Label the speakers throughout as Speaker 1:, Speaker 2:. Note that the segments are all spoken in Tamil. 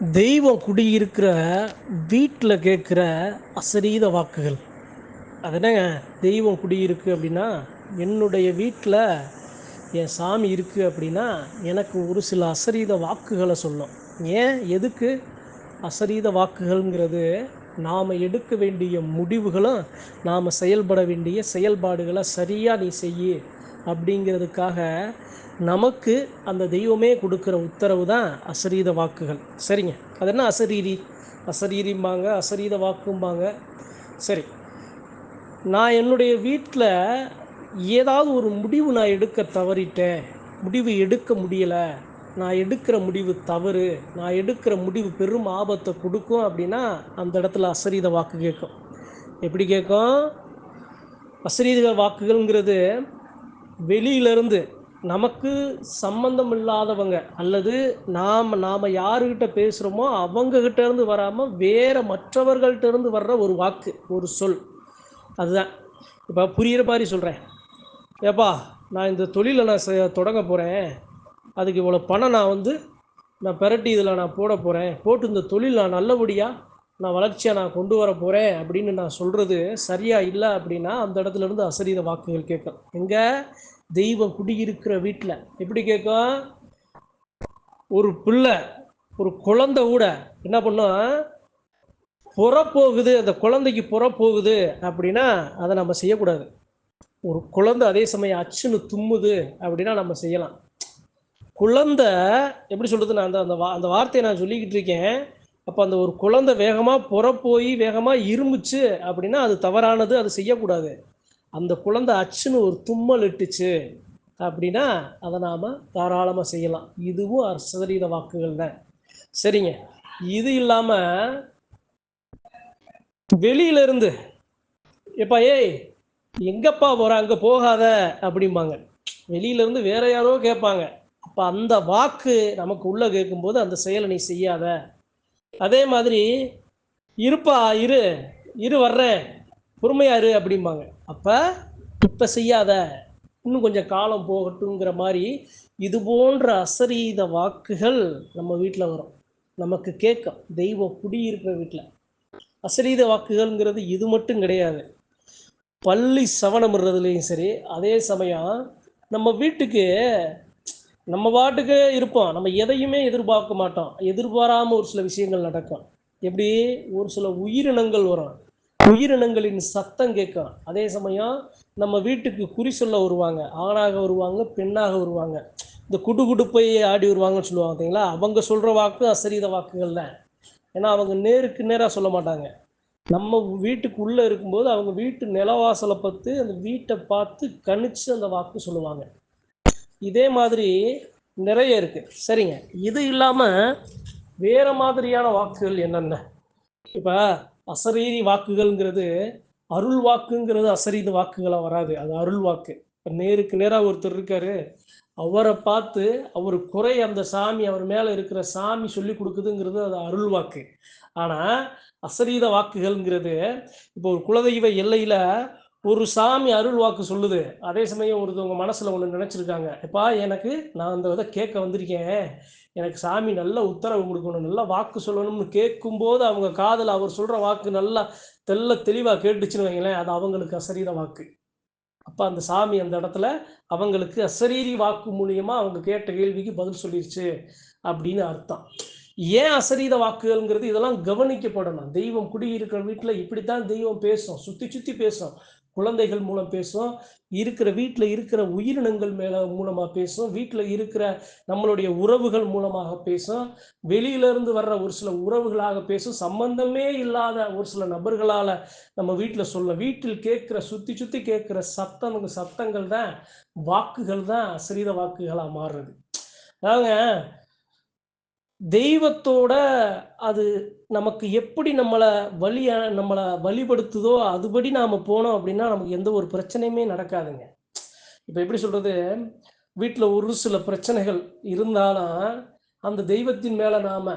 Speaker 1: தெய்வம் குடியிருக்கிற வீட்டில் கேட்குற அசரீத வாக்குகள். அது என்னங்க? தெய்வம் குடியிருக்கு அப்படின்னா என்னுடைய வீட்டில் என் சாமி இருக்குது அப்படின்னா எனக்கு ஒரு சில அசரீத வாக்குகளை சொல்லும் ஏன்? எதுக்கு? அசரீத வாக்குகள்ங்கிறது நாம் எடுக்க வேண்டிய முடிவுகளும் நாம் செயல்பட வேண்டிய செயல்பாடுகளை சரியாக நீ செய்யு அப்படிங்கிறதுக்காக நமக்கு அந்த தெய்வமே கொடுக்குற உத்தரவு தான் அசரீத வாக்குகள். சரிங்க. அது என்ன அசரீரி? அசரீரிம்பாங்க அசரீத வாக்கும்பாங்க. சரி. நான் என்னுடைய வீட்டில் ஏதாவது ஒரு முடிவு நான் எடுக்க தவறிட்டேன். முடிவு எடுக்க முடியலை. நான் எடுக்கிற முடிவு தவறு. நான் எடுக்கிற முடிவு பெரும் ஆபத்தை கொடுக்கும் அப்படின்னா அந்த இடத்துல அசரீத வாக்கு கேட்கும். எப்படி கேட்கும்? அசரீத வாக்குகள்ங்கிறது வெளியிலிருந்து நமக்கு சம்பந்தம் இல்லாதவங்க அல்லது நாம் நாம் யாருக்கிட்ட பேசுகிறோமோ அவங்கக்கிட்ட இருந்து வராமல் வேறு மற்றவர்கள்ட்ட இருந்து வர்ற ஒரு வாக்கு ஒரு சொல். அதுதான். இப்போ புரிகிற மாதிரி சொல்கிறேன் ஏப்பா நான் இந்த தொழிலை நான் தொடங்க போகிறேன் அதுக்கு இவ்வளோ பணம் நான் வந்து நான் பெரட்டி இதில் நான் போட போகிறேன் போட்டு இந்த தொழில் நான் நல்லபடியாக நான் வளர்ச்சியை நான் கொண்டு வர போகிறேன் அப்படின்னு நான் சொல்கிறது சரியாக இல்லை அப்படின்னா அந்த இடத்துல இருந்து அசரீத வாக்குகள் கேட்கும். எங்கே? தெய்வம் குடியிருக்கிற வீட்டில் எப்படி கேட்கும்? ஒரு பிள்ளை ஒரு குழந்தை கூட என்ன பண்ணும்? புறப்போகுது. அந்த குழந்தைக்கு புறப்போகுது அப்படின்னா அதை நம்ம செய்யக்கூடாது. ஒரு குழந்தை அதே சமயம் அச்சுன்னு தும்முது அப்படின்னா நம்ம செய்யலாம். குழந்தை எப்படி சொல்கிறது நான் அந்த அந்த வா அந்த வார்த்தையை நான் சொல்லிக்கிட்டு இருக்கேன். அப்போ அந்த ஒரு குழந்தை வேகமாக புறப்போய் வேகமாக இருமுச்சு அப்படின்னா அது தவறானது அது செய்யக்கூடாது. அந்த குழந்தை அச்சுன்னு ஒரு தும்மல் இட்டுச்சு அப்படின்னா அதை நாம் தாராளமாக செய்யலாம். இதுவும் அசரீத வாக்குகள் தான். சரிங்க. இது இல்லாமல் வெளியிலேருந்து எப்பா ஏய் எங்கப்பா போகிற அங்கே போகாத அப்படிம்பாங்க. வெளியிலேருந்து வேற யாரோ கேட்பாங்க. அப்போ அந்த வாக்கு நமக்கு உள்ளே கேட்கும்போது அந்த செயலை நீ செய்யாத. அதே மாதிரி இருப்பா இரு இரு வர்றேன் பொறுமையா இரு அப்படிம்பாங்க. அப்ப இப்ப செய்யாத இன்னும் கொஞ்சம் காலம் போகட்டுங்கிற மாதிரி இது போன்ற அசரீத வாக்குகள் நம்ம வீட்டில் வரும். நமக்கு கேட்கும். தெய்வம் குடியிருக்கிற வீட்டில் அசரீத வாக்குகள்ங்கிறது இது மட்டும் கிடையாது. பள்ளி சவணமிடுறதுலையும் சரி அதே சமயம் நம்ம வீட்டுக்கு நம்ம பாட்டுக்கு இருப்போம். நம்ம எதையுமே எதிர்பார்க்க மாட்டோம். எதிர்பாராமல் ஒரு சில விஷயங்கள் நடக்கும். எப்படி? ஒரு சில உயிரினங்கள் வரும். உயிரினங்களின் சத்தம் கேட்கும். அதே சமயம் நம்ம வீட்டுக்கு குறி சொல்ல வருவாங்க. ஆணாக வருவாங்க பெண்ணாக வருவாங்க. இந்த குடு குடுப்பை ஆடி வருவாங்கன்னு சொல்லுவாங்க பார்த்தீங்களா? அவங்க சொல்கிற வாக்கு அசரீத வாக்குகள் தான். ஏன்னா அவங்க நேருக்கு நேராக சொல்ல மாட்டாங்க. நம்ம வீட்டுக்கு உள்ளே இருக்கும்போது அவங்க வீட்டு நிலவாசலை பார்த்து அந்த வீட்டை பார்த்து கணிச்சு அந்த வாக்கு சொல்லுவாங்க. இதே மாதிரி நிறைய இருக்கு. சரிங்க. இது இல்லாமல் வேற மாதிரியான வாக்குகள் என்னென்ன? இப்போ அசரீரி வாக்குகள்ங்கிறது அருள் வாக்குங்கிறது அசரீத வாக்குகளாக வராது. அது அருள் வாக்கு. இப்போ நேருக்கு நேராக ஒருத்தர் இருக்காரு. அவரை பார்த்து அவர் குறை அந்த சாமி அவர் மேலே இருக்கிற சாமி சொல்லி கொடுக்குதுங்கிறது அது அருள் வாக்கு. ஆனால் அசரீத வாக்குகள்ங்கிறது இப்போ ஒரு குலதெய்வ எல்லையில் ஒரு சாமி அருள் வாக்கு சொல்லுது. அதே சமயம் ஒருத்தவங்க மனசில் ஒன்று நினச்சிருக்காங்க. எப்பா எனக்கு நான் அந்த இதை கேட்க வந்திருக்கேன். எனக்கு சாமி நல்ல உத்தரவு கொடுக்கணும். நல்லா வாக்கு சொல்லணும்னு கேட்கும்போது அவங்க காதில் அவர் சொல்கிற வாக்கு நல்லா தெல்ல தெளிவாக கேட்டுச்சுன்னு வைங்களேன். அது அவங்களுக்கு அசரீத வாக்கு. அப்போ அந்த சாமி அந்த இடத்துல அவங்களுக்கு அசரீரி வாக்கு மூலியமாக அவங்க கேட்ட கேள்விக்கு பதில் சொல்லிருச்சு அப்படின்னு அர்த்தம். ஏன் அசரீத வாக்குகள்ங்கிறது இதெல்லாம் கவனிக்கப்படணும். தெய்வம் குடியிருக்கிற வீட்டில் இப்படித்தான் தெய்வம் பேசும். சுற்றி சுற்றி பேசும். குழந்தைகள் மூலம் பேசும் இருக்கிற வீட்டில் இருக்கிற உயிரினங்கள் மேல மூலமாக பேசும் வீட்டில் இருக்கிற நம்மளுடைய உறவுகள் மூலமாக பேசும் வெளியில இருந்து வர்ற ஒரு சில உறவுகளாக பேசும். சம்பந்தமே இல்லாத ஒரு சில நபர்களால் நம்ம வீட்டில் சொல்ல வீட்டில் கேட்குற சுற்றி சுற்றி கேட்குற சத்தம் சத்தங்கள் தான் வாக்குகள் தான் அசரீத வாக்குகளாக மாறுறது. அதாங்க தெய்வத்தோட அது நமக்கு எப்படி நம்மளை வழி நம்மளை வழிபடுத்துதோ அதுபடி நாம் போனோம் அப்படின்னா நமக்கு எந்த ஒரு பிரச்சனையுமே நடக்காதுங்க. இப்போ எப்படி சொல்றது? வீட்டில் ஒரு சில பிரச்சனைகள் இருந்தாலும் அந்த தெய்வத்தின் மேலே நாம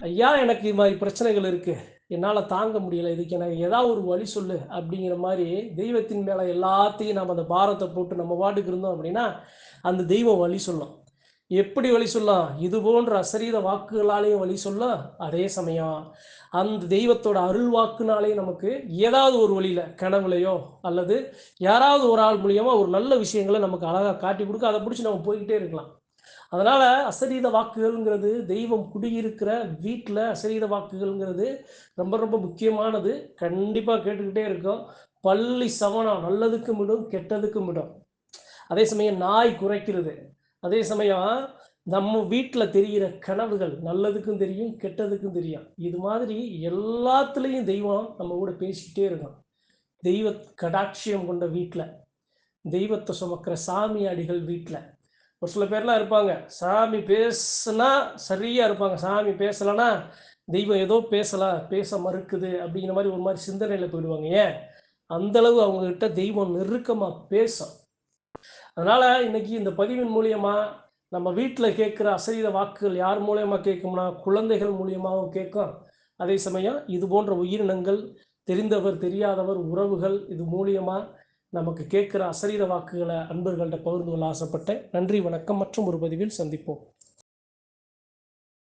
Speaker 1: ஐயா எனக்கு இது மாதிரி பிரச்சனைகள் இருக்கு. என்னால் தாங்க முடியல. இதுக்கு எனக்கு ஏதாவது ஒரு வழி சொல்லு. அப்படிங்கிற மாதிரி தெய்வத்தின் மேலே எல்லாத்தையும் நம்ம அந்த பாரத்தை போட்டு நம்ம பாட்டுக்கு இருந்தோம் அப்படின்னா அந்த தெய்வம் வழி சொல்லும். எப்படி வழி சொல்லலாம் இது போன்ற அசரீத வாக்குகளாலேயும் வழி சொல்லலாம் அதே சமயம் அந்த தெய்வத்தோட அருள் வாக்குனாலே நமக்கு ஏதாவது ஒரு வழியில கனவுலையோ அல்லது யாராவது ஒரு ஆள் மூலியமா ஒரு நல்ல விஷயங்களை நமக்கு அழகாக காட்டி கொடுக்க அதை பிடிச்சி நம்ம போய்கிட்டே இருக்கலாம். அதனால அசரீத வாக்குகள்ங்கிறது தெய்வம் குடியிருக்கிற வீட்டில் அசரீத வாக்குகள்ங்கிறது ரொம்ப ரொம்ப முக்கியமானது. கண்டிப்பாக கேட்டுக்கிட்டே இருக்கும். பள்ளி சவனம் நல்லதுக்கும் விடும் கெட்டதுக்கும் விடும். அதே சமயம் நாய் குறைக்கிறது. அதே சமயம் நம்ம வீட்டில் தெரிகிற கனவுகள் நல்லதுக்கும் தெரியும் கெட்டதுக்கும் தெரியும். இது மாதிரி எல்லாத்துலேயும் தெய்வம் நம்ம கூட பேசிக்கிட்டே இருக்கும் தெய்வ கடாட்சியம் கொண்ட வீட்டில் தெய்வத்தை சுமக்கிற சாமியாடிகள் வீட்டில் ஒரு சில பேர்லாம் இருப்பாங்க சாமி பேசுனா சரியாக இருப்பாங்க. சாமி பேசலைன்னா தெய்வம் ஏதோ பேசலாம் பேச மறுக்குது அப்படிங்கிற மாதிரி ஒரு மாதிரி சிந்தனையில் போயிடுவாங்க. ஏன்? அந்தளவு அவங்கக்கிட்ட தெய்வம் நெருக்கமாக பேசும். அதனால் இன்னைக்கு இந்த பதிவின் மூலியமா நம்ம வீட்டில் கேட்குற அசரீத வாக்குகள் யார் மூலியமாக கேட்கும்னா குழந்தைகள் மூலியமாகவும் கேட்கும் அதே சமயம் இது போன்ற உயிரினங்கள் தெரிந்தவர் தெரியாதவர் உறவுகள் இது மூலியமா நமக்கு கேட்குற அசரீத வாக்குகளை அன்பர்கள்ட்ட பகிர்ந்து கொள்ள ஆசைப்பட்டேன். நன்றி வணக்கம் மற்றும் ஒரு பதிவில் சந்திப்போம்.